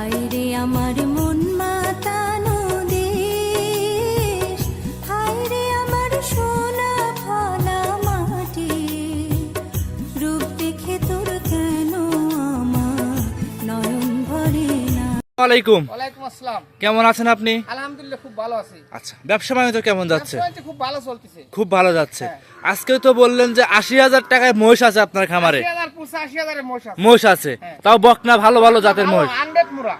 আমার মন মাতানো দেশ হায়রে আমার সোনা ফলা মাটি। রূপ দেখে তোর কেন আমার নয়ন ভরে না? আলাইকুম। ওয়ালাইকুম আসসালাম। কেমন আছেন আপনি? আলহামদুলিল্লাহ খুব ভালো আছি। আচ্ছা ব্যবসা বাণিজ্য কেমন যাচ্ছে? খুব ভালো চলতেছে। খুব ভালো যাচ্ছে। হ্যাঁ। আজকে তো বললেন যে আশি হাজার টাকায় মহিষ আছে আপনার খামারে। মহিষ আছে। হ্যাঁ। তাও বকনা ভালো ভালো জাতের মহিষ। হান্ড্রেড মুরা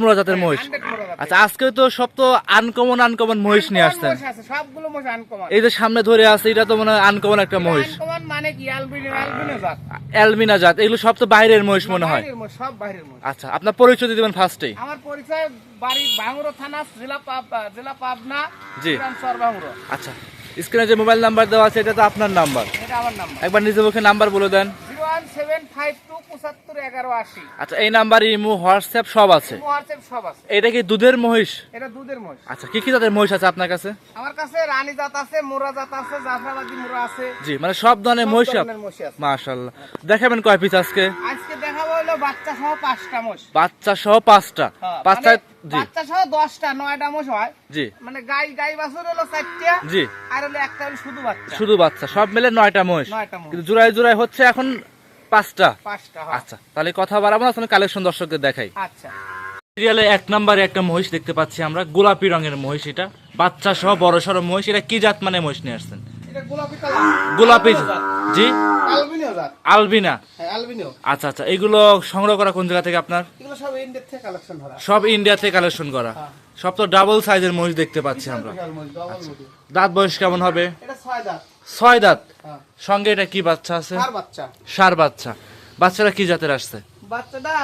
মোড়া জাতের মহিষ। 100 মুরা জাতের। আচ্ছা আজকে তো সব তো আনকমন আনকমন মহিষ নিয়ে আসছেন। সবগুলো মোষ আনকমন এই যে সামনে ধরে আছে এটা তো মনে হয় আনকমন একটা মহিষ। আনকমন মানে কি? অ্যালবিনো জাত। এগুলো সব তো বাইরের মহিষ মনে হয়। সব বাইরের মোষ আচ্ছা আপনার পরিচয় দেবেন ফার্স্টেই আমার পরিচয় বাড়ি থানা জেলা পাবনা জেলা পাবনা জি। গ্রাম চর ভাঙুরো আচ্ছা স্ক্রিনে যে মোবাইল নাম্বার দেওয়া আছে এটা তো আপনার নাম্বার। এটা আমার নাম্বার। একবার নিজে মুখে নাম্বার বলে দেন। Zero one seven five two পঁচাত্তর এগারো আশি। আচ্ছা এই নাম্বার ইমো হোয়াটসঅ্যাপ সব আছে? সব আছে। এটা কি দুধের মহিষ? এটা দুধের মোষ আচ্ছা কি কি জাতের মহিষ আছে আপনার কাছে? আমার কাছে রানী জাত আছে মোরা জাত আছে জাফরাবাদী মোরা আছে। জি মানে সব ধরনের মহিষ মহিষ। দেখাবেন কয় পিস আজকে? বাচ্চা সহ পাঁচটা মোষ। বাচ্চা সহ পাঁচটা? হ্যাঁ, পাঁচটা মানে বাচ্চা সহ দশটা নয়টা মোষ হয়। জি। মানে গাই গাই বাছুর হলো চারটা জি। আর হলো একটা হলো শুধু বাচ্চা। শুধু বাচ্চা সব মিলে নয়টা মহিষ মোষ। কিন্তু জোড়ায় জোড়ায় হচ্ছে এখন পাঁচটা। পাঁচটা আচ্ছা তাহলে কথা বাড়াবো না তাহলে কালেকশন দর্শকদের দেখাই। আচ্ছা। সিরিয়ালে এক নম্বরে একটা মহিষ দেখতে পাচ্ছি আমরা গোলাপি রঙের মহিষ এটা। বাচ্চা সহ বড় সড়ো মহিষ এটা কি জাত মানে মহিষ নিয়ে আসছেন? গোলাপি জি? আলবিনা হ্যাঁ আচ্ছা আচ্ছা এগুলো সংগ্রহ করা কোন জায়গা থেকে আপনার? সব ইন্ডিয়া থেকে কালেকশন ধরা সব করা। হ্যাঁ। সব তো ডাবল সাইজের মহিষ দেখতে পাচ্ছি আমরা। আচ্ছা। দাঁত বয়স কেমন হবে? ছয় দাঁত। ছয় দাঁত? হ্যাঁ। সঙ্গে এটা কি বাচ্চা আছে? সার বাচ্চা। বাচ্চারা কি জাতের আসছে? বাচ্চাটা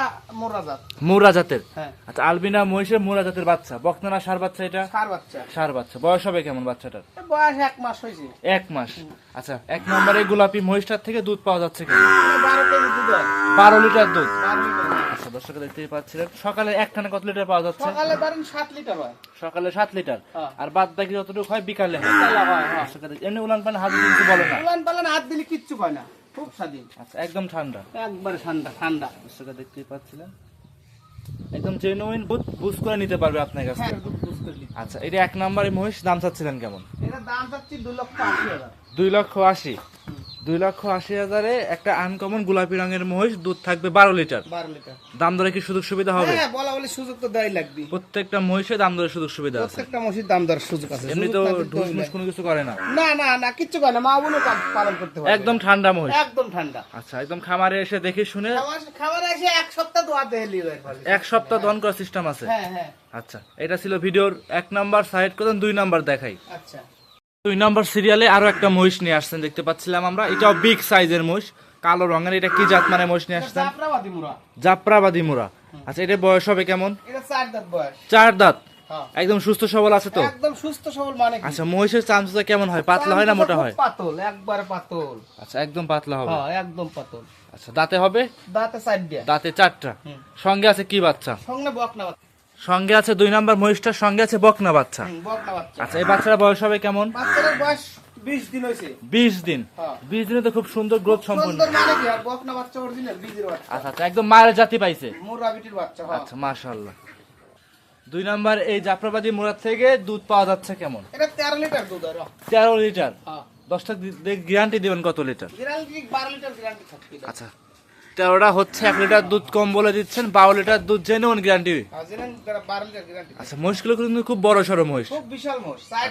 মোরা জাত। মুরা জাতের? হ্যাঁ। আচ্ছা আলবিনা মহিষের মুরা জাতের বাচ্চা। বকনানা সার বাচ্চা এটা? সার বাচ্চা। সার বাচ্চা। বয়স হবে কেমন বাচ্চাটার? বয়স এক মাস হয়েছে। এক মাস। আচ্ছা এক নম্বরে গোলাপি মহিষটার থেকে দুধ পাওয়া যাচ্ছে কেমন? বারো কেজি দুধ হয়। বারো লিটার দুধ। বারো লিটার হয়। আচ্ছা দর্শক দেখতেই পাচ্ছিলেন সকালে এক টানে কত লিটার পাওয়া যাচ্ছে? সকালে ধরেন সাত লিটার হয়। সকালে সাত লিটার। হ্যাঁ। আর বাদ বাকি যতটুকু হয় বিকালে হয়। হয়, হ্যাঁ। এমনি উলান পানি হাত কিছু বলে না? উলান পালান হাত দিলে কিচ্ছু পায় না। খুব স্বাধীন। আচ্ছা একদম ঠান্ডা। একবারে ঠান্ডা ঠান্ডা। দর্শক দেখতেই পাচ্ছিলেন। একদম জেনুইন বুঝ করে নিতে পারবে আপনার কাছে হ্যাঁ আচ্ছা এটা এক নম্বরে মহিষ দাম চাচ্ছিলেন কেমন? এটা দাম চাচ্ছি দু লক্ষ আশি হাজার। দুই লক্ষ আশি। দুই লক্ষ আশি হাজারে একটা আনকমন গোলাপি রঙের মহিষ দুধ থাকবে বারো লিটার। বারো লিটার। দাম দরে কি সুযোগ সুবিধা হবে? হ্যাঁ বলা বলে সুযোগ তো দেয় লাগবে। প্রত্যেকটা মহিষে দাম দরে সুযোগ সুবিধা আছে। প্রত্যেকটা মসজিদ দাম দেওয়ার সুযোগ আছে। এমনি তো ঢুস মুস কোনো কিছু করে না। না না না কিচ্ছু করে না। মা বোনও পালন করতে পারবে। একদম ঠান্ডা মহিষ। একদম ঠান্ডা। আচ্ছা একদম খামারে এসে দেখে শুনে খাবার এসে এক সপ্তাহ দোয়াতে হেলি এক সপ্তাহ দন করার সিস্টেম আছে। হ্যাঁ হ্যাঁ। আচ্ছা এটা ছিল ভিডিওর এক নাম্বার সাইড করতেন দুই নাম্বার দেখাই। আচ্ছা। দুই নম্বর সিরিয়ালে আরও একটা মহিষ নিয়ে আসছেন দেখতে পাচ্ছিলাম আমরা। এটাও বিগ সাইজের মহিষ কালো রঙের। এটা কি জাত মানে মহিষ নিয়ে আসছেন? জাফরাবাদী মুরা জাপরাবাদী মুরা আচ্ছা এটা বয়স হবে কেমন? চার দাঁত হ্যাঁ। একদম সুস্থ সবল আছে তো? একদম সুস্থ সবল মানে আচ্ছা মহিষের চামচটা কেমন হয়? পাতলা হয় না মোটা হয়? পাতল একবারে পাতল। আচ্ছা একদম পাতলা হবে। হ্যাঁ একদম পাতল। আচ্ছা দাঁতে হবে? দাঁতে সাইড দাঁতে চারটা। সঙ্গে আছে কি বাচ্চা? সঙ্গে বকনা বাচ্চা। সঙ্গে আছে দুই নাম্বার মহিষটার সঙ্গে আছে বকনা বাচ্চা। আচ্ছা এই বাচ্চার বয়স হবে কেমন? বাচ্চাটার বয়স বিশ দিন হয়েছে। বিশ দিন। হ্যাঁ। বিশ দিনে তো খুব সুন্দর গ্রোথ সুন্দর মানে কি? আর বকনা বাচ্চা অরিজিনাল বীজের বাচ্চা। আচ্ছা আচ্ছা একদম মায়ের জাতি পাইছে। মুরা বিটির বাচ্চা হ্যাঁ। আচ্ছা মাশাআল্লাহ। দুই নাম্বার এই জাফরাবাদী মুরাদ থেকে দুধ পাওয়া যাচ্ছে কেমন? এটা তেরো লিটার দুধ আর তেরো লিটার? হ্যাঁ। দশটা গ্যারান্টি দিবেন কত লিটার? গ্যারান্টি বারো লিটার গ্যারান্টি থাকবে। এটা। তেরোটা হচ্ছে এক লিটার দুধ কম বলে দিচ্ছেন বারো লিটার দুধ বারো লিটার গ্যারান্টি আচ্ছা মহিষগুলো কিন্তু খুব বড় সড়ো মহিষ। খুব বিশাল চার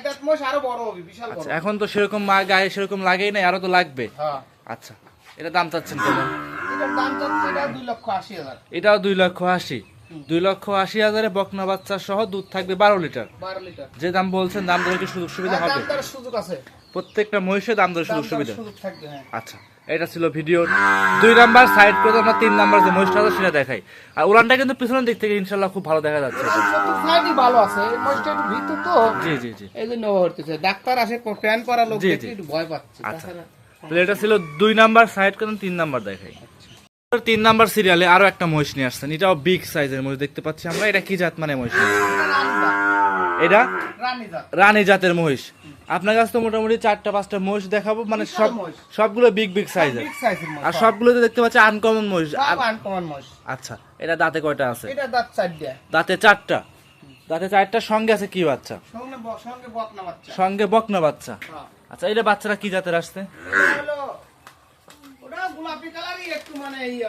আরও বড় হবে বিশাল আচ্ছা এখন তো সেরকম মা গায়ে সেরকম লাগেই না আরও তো লাগবে। হ্যাঁ। আচ্ছা এটা দাম চাচ্ছেন কেমন এটাও দুই লক্ষ আশি। দুই লক্ষ আশি হাজারে বকনা বাচ্চা সহ দুধ থাকবে বারো লিটার। যে দাম বলছেন দাম দরে কি সুযোগ সুবিধা হবে? সুযোগ আছে। প্রত্যেকটা মহিষে দাম দরে সুযোগ সুবিধা। হ্যাঁ। আচ্ছা এটা ছিল ভিডিও দুই নাম্বার সাইড করে আমরা তিন নাম্বার যে মহিষটা আছে সেটা দেখাই। আর উড়ানটা কিন্তু পিছনের দিক থেকে ইনশাল্লাহ খুব ভালো দেখা যাচ্ছে। সাইডই ভালো আছে একটু ভিতর তো। জি জি জি। এই জন্য হতেছে ডাক্তার আসে প্যান পরা লোক। একটু ভয় পাচ্ছে আচ্ছা। তাহলে এটা ছিল দুই নাম্বার সাইড করে তিন নাম্বার দেখাই। তিন নাম্বার সিরিয়ালে আরও একটা মহিষ নিয়ে আসছেন এটাও বিগ সাইজের মহিষ দেখতে পাচ্ছি আমরা। এটা কি জাত মানে মহিষ? এটা রানী জাতের মহিষ। আপনার কাছে তো মোটামুটি চারটা পাঁচটা মহিষ দেখাবো মানে সব সবগুলো বিগ বিগ সাইজের আর সবগুলোতে দেখতে পাচ্ছি আনকমন মহিষ। আনকমন মহিষ। আচ্ছা এটা দাঁতে কয়টা আছে? এটা দাঁত চার দেয়া দাঁতে চারটা। দাঁতে চারটার সঙ্গে আছে কি বাচ্চা? সঙ্গে বকনা বাচ্চা। সঙ্গে বকনা বাচ্চা। হ্যাঁ। আচ্ছা এটা বাচ্চারা কি জাতের আসছে? এটা ওটা গোলাপি কালারই একটু মানে ইয়ে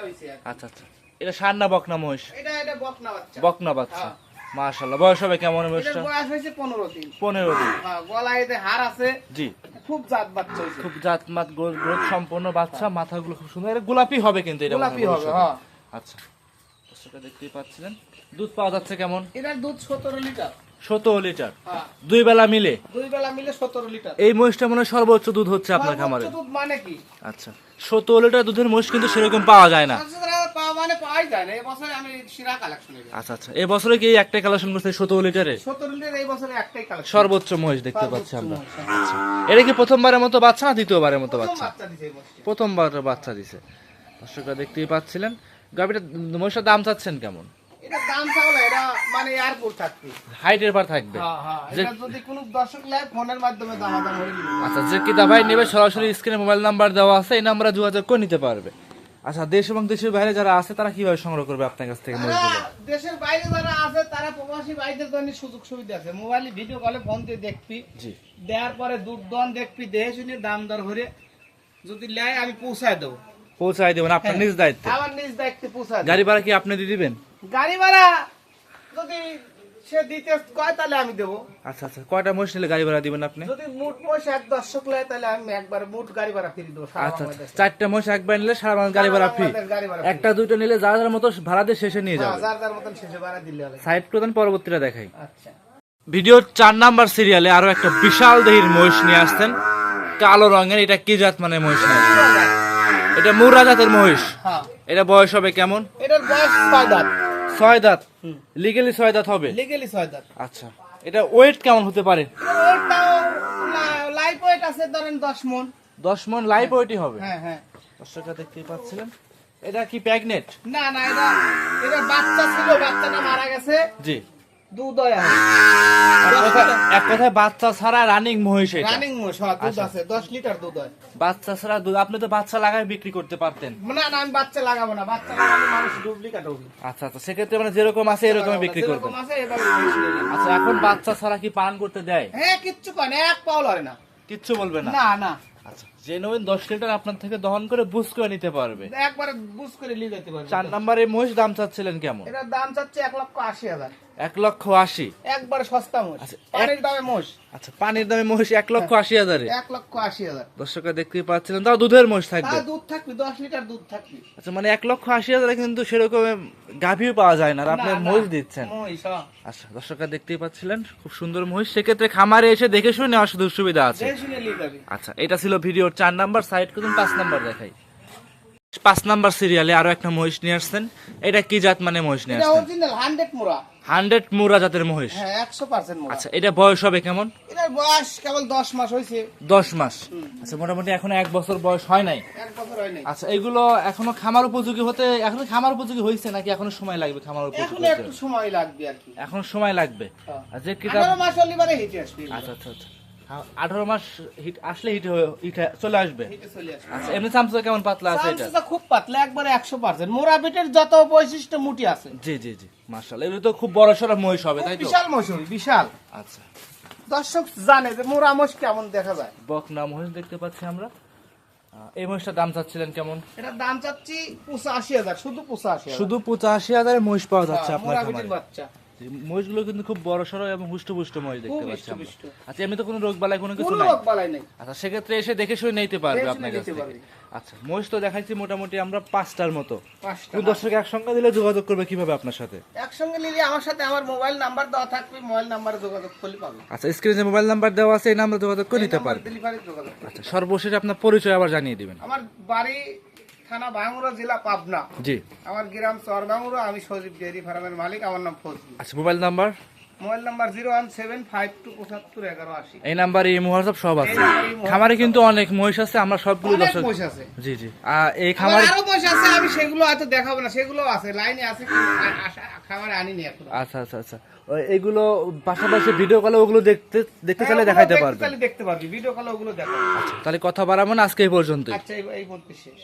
আচ্ছা আচ্ছা। এটা সার না বকনা মহিষ। এটা এটা বকনা বাচ্চা। বকনা বাচ্চা। হ্যাঁ। মাশাল্লাহ বয়স হবে কেমন বয়স হয়েছে পনেরো দিন। পনেরো দিন। হ্যাঁ, গলায় এতে হার আছে। জি। খুব জাত বাচ্চা খুব জাত মাত গ্রোথ সম্পন্ন বাচ্চা মাথাগুলো খুব সুন্দর। এটা গোলাপি হবে কিন্তু এটা গোলাপি হবে হ্যাঁ। আচ্ছা। দেখতেই পাচ্ছিলেন। দুধ পাওয়া যাচ্ছে কেমন? এটার দুধ সতেরো লিটার। সতেরো লিটার। দুই বেলা মিলে? দুই বেলা মিলে সতেরো লিটার। এই মহিষটা মনে সর্বোচ্চ দুধ হচ্ছে আপনার খামারে। দুধ মানে কি? আচ্ছা। সতেরো লিটার দুধের মহিষ কিন্তু সেরকম পাওয়া যায় না। পাওয়া মানে আচ্ছা আচ্ছা। এই বছরে কি এই একটাই কালেকশন করছে সতেরো লিটারে? সর্বোচ্চ মহিষ দেখতে পাচ্ছি আমরা। এটা কি প্রথমবারের মতো বাচ্চা না দ্বিতীয়বারের মতো বাচ্চা? প্রথমবার বাচ্চা দিছে। দর্শকরা দেখতেই পাচ্ছিলেন। গাভিটা মহিষের দাম চাচ্ছেন কেমন? দাম চাওলা এটা মানে এয়ারপোর্ট থাকবে। হাইটের পার থাকবে। হ্যাঁ হ্যাঁ যে- এটা যদি কোনো দর্শক লাই ফোনের মাধ্যমে দামাদাম হয়ে আচ্ছা যে কিতা ভাই নেবে সরাসরি স্ক্রিনে মোবাইল নাম্বার দেওয়া আছে এই নাম্বারে যোগাযোগ করে নিতে পারবে। আচ্ছা দেশ এবং দেশের বাইরে যারা আছে তারা কীভাবে সংগ্রহ করবে আপনার কাছ থেকে দেশের বাইরে যারা আছে তারা প্রবাসী ভাইদের জন্য সুযোগ সুবিধা আছে। মোবাইলে ভিডিও কলে ফোন দিয়ে দেখবি। জি। দেওয়ার পরে দুধ দন দেখবি শুনে দাম দর হরে যদি লেয় আমি পৌঁছায় দেবো। দেবেন আপনার নিজ দায়িত্ব। আমার নিজ দায়িত্বে পৌঁছায় গাড়ি ভাড়া কি আপনি দিয়ে দিবেন? গাড়ি ভাড়া যদি সে দিতে কয় তাহলে আমি দেবো। আচ্ছা আচ্ছা কয়টা মহিষ নিলে গাড়ি ভাড়া দিবেন আপনি? যদি পয়সা এক দর্শক লেয় তাহলে আমি একবার গাড়ি ভাড়া ফিরে দেবো আচ্ছা আচ্ছা চারটা মহিষ একবার নিলে সারা বাংলা গাড়ি ভাড়া ফ্রি। একটা দুটো নিলে যার যার মতো ভাড়া দিয়ে শেষে নিয়ে হ্যাঁ, যাবে। যার যার মতন শেষে ভাড়া দিলে সাইড প্রদান পরবর্তীটা দেখাই। আচ্ছা। ভিডিওর চার নাম্বার সিরিয়ালে আরও একটা বিশাল দেহির মহিষ নিয়ে আসতেন কালো রঙের এটা কি জাত মানে মহিষ আসছেন? এটা মুরা জাতের মহিষ। হ্যাঁ। এটা বয়স হবে কেমন? এটার বয়স ছয় দাঁত। ছয় দাঁত। লিগেলি ছয় দাঁত হবে। লিগেলি ছয় দাঁত আচ্ছা এটা ওয়েট কেমন হতে পারে? লাইফ ওয়েট আছে ধরেন দশ মন। দশ মন লাইফ ওয়েটই হবে। হ্যাঁ হ্যাঁ। দর্শকরা দেখতেই পাচ্ছিলেন। এটা কি প্যাগনেট না না এটা এটা বাচ্চা ছিল বাচ্চাটা মারা গেছে। জি। হয়। এক কথায়- বাচ্চা ছাড়া রানিং মহিষ রানিং মোষ হ্যাঁ, দুধ আচ্ছা। আছে দশ লিটার দুধ হয়। বাচ্চা ছাড়া দুধ আপনি তো বাচ্চা লাগায় বিক্রি করতে পারতেন। না না আমি বাচ্চা লাগাবো না বাচ্চা লাগালে মানুষ ডুপ্লিকেট হবে আচ্ছা আচ্ছা সেক্ষেত্রে মানে যেরকম আছে এরকমই বিক্রি করবেন। যেরকম আছে এভাবে বেশি নিয়ে নেবে। আচ্ছা এখন বাচ্চা ছাড়া কি পান করতে দেয়? হ্যাঁ কিচ্ছু এক পাও লড়ে না। কিচ্ছু বলবে না? না না। আচ্ছা দশ লিটার আপনার থেকে দহন করে বুঝ করে নিতে পারবে। একবারে বুঝ করে নিয়ে যেতে পারবে। চার নাম্বারে মহিষ দাম চাচ্ছিলেন কেমন? দাম চাচ্ছে এক লক্ষ আশি হাজার। এক লক্ষ আশি। একবারে সস্তা মোষ। আচ্ছা, পানির দামে মোষ। আচ্ছা পানির দামে মহিষ এক লক্ষ আশি হাজারে। এক লক্ষ আশি হাজার। দর্শকরা দেখতেই পাচ্ছিলেন তাও দুধের মহিষ থাকবে। দুধ থাকবি দশ লিটার দুধ থাকবি। আচ্ছা মানে এক লক্ষ আশি হাজারে কিন্তু সেরকম গাভীও পাওয়া যায় না আর আপনি মহিষ দিচ্ছেন। হ্যাঁ। আচ্ছা দর্শকরা দেখতেই পাচ্ছিলেন খুব সুন্দর মহিষ সেক্ষেত্রে খামারে এসে দেখে শুনে নেওয়ার সুযোগ সুবিধা আছে। আচ্ছা এটা ছিল ভিডিওর চার নাম্বার সাইড করুন পাঁচ নাম্বার দেখাই। পাঁচ নাম্বার সিরিয়ালে আরও একটা মহিষ নিয়ে আসছেন। এটা কি জাত মানে মহিষ নিয়ে আসছেন? Original hundred Murrah. জাতের মহিষ। হ্যাঁ আচ্ছা এটা বয়স হবে কেমন? এটার বয়স কেবল দশ মাস হয়েছে। দশ মাস। আচ্ছা মোটামুটি এখনও এক বছর বয়স হয় নাই। এক বছর হয় নাই। আচ্ছা এগুলো এখনও খামার উপযোগী হতে এখনও খামার উপযোগী হয়েছে নাকি এখনও সময় লাগবে খামার উপযোগী এখন একটু সময় লাগবে আর কি। এখন সময় লাগবে। হ্যাঁ। মাস হলে হিটে আসবে আচ্ছা আচ্ছা আচ্ছা। আঠারো মাস হিট আসলে হিট হিট চলে আসবে। আচ্ছা এমনি কেমন পাতলা আছে এটা? খুব পাতলা একবারে একশো পার্সেন্ট। মোরা পিঠের যত বৈশিষ্ট্য মুটি আছে। জি জি জি এগুলো তো খুব বড় সড়ো মহিষ হবে তাই তো? বিশাল মশুর বিশাল। আচ্ছা। দর্শক জানে যে মোরা মোষ কেমন দেখা যায়। বকনা মহিষ দেখতে পাচ্ছি আমরা। এই মহিষটার দাম চাচ্ছিলেন কেমন? এটার দাম চাচ্ছি পঁচাশি হাজার শুধু পঁচাশি হাজার। শুধু পঁচাশি হাজারের মহিষ পাওয়া যাচ্ছে হ্যাঁ, আপনার বাচ্চা। জি, মহিষগুলো কিন্তু খুব বড় সড়ো এবং হুষ্টপুষ্ট মহিষ দেখতে পাচ্ছি আমরা। আচ্ছা এমনি তো কোনো রোগ বালাই কোনো কিছু নাই? রোগ বালাই নেই। আচ্ছা সেক্ষেত্রে এসে দেখে শুনে নিতে পারবে আপনার কাছ। আচ্ছা মহিষ তো দেখাচ্ছি মোটামুটি আমরা পাঁচটার মতো। কোন দর্শক একসঙ্গে দিলে যোগাযোগ করবে কীভাবে আপনার সাথে? একসঙ্গে নিলে আমার সাথে আমার মোবাইল নাম্বার দেওয়া থাকবে মোবাইল নাম্বারে যোগাযোগ করলে পাবে। আচ্ছা স্ক্রিনে মোবাইল নাম্বার দেওয়া আছে এই নাম্বারে যোগাযোগ করে নিতে পারবে। আচ্ছা সর্বশেষ আপনার পরিচয় আবার জানিয়ে দিবেন। আমার বাড়ি থানা ভাঙ্গুরা জেলা পাবনা। জি। আমার গ্রাম চর আমি সজীব ডেয়ারি ফার্মের মালিক আমার নাম ফজলি আচ্ছা mobile number? Mobile number zero one seven five two পঁচাত্তর এগারো আশি। এই নাম্বারে এই সব আছে? খামারে কিন্তু অনেক মহিষ আছে আমরা সবগুলো দর্শক পয়সা আছে। জি জি। আর এই খামারে আরও পয়সা আছে আমি সেগুলো হয়তো দেখাবো না সেগুলো আছে লাইনে আছে খামারে আনিনি এখন। আচ্ছা আচ্ছা আচ্ছা। ওই এইগুলো পাশাপাশি ভিডিও কলে ওগুলো দেখতে দেখতে চাইলে হ্যাঁ, দেখাইতে পারবে দেখতে পারবি ভিডিও কলে ওগুলো দেখো তাহলে কথা বাড়াবো না আজকে এই পর্যন্তই। আচ্ছা এই পর্যন্ত শেষ।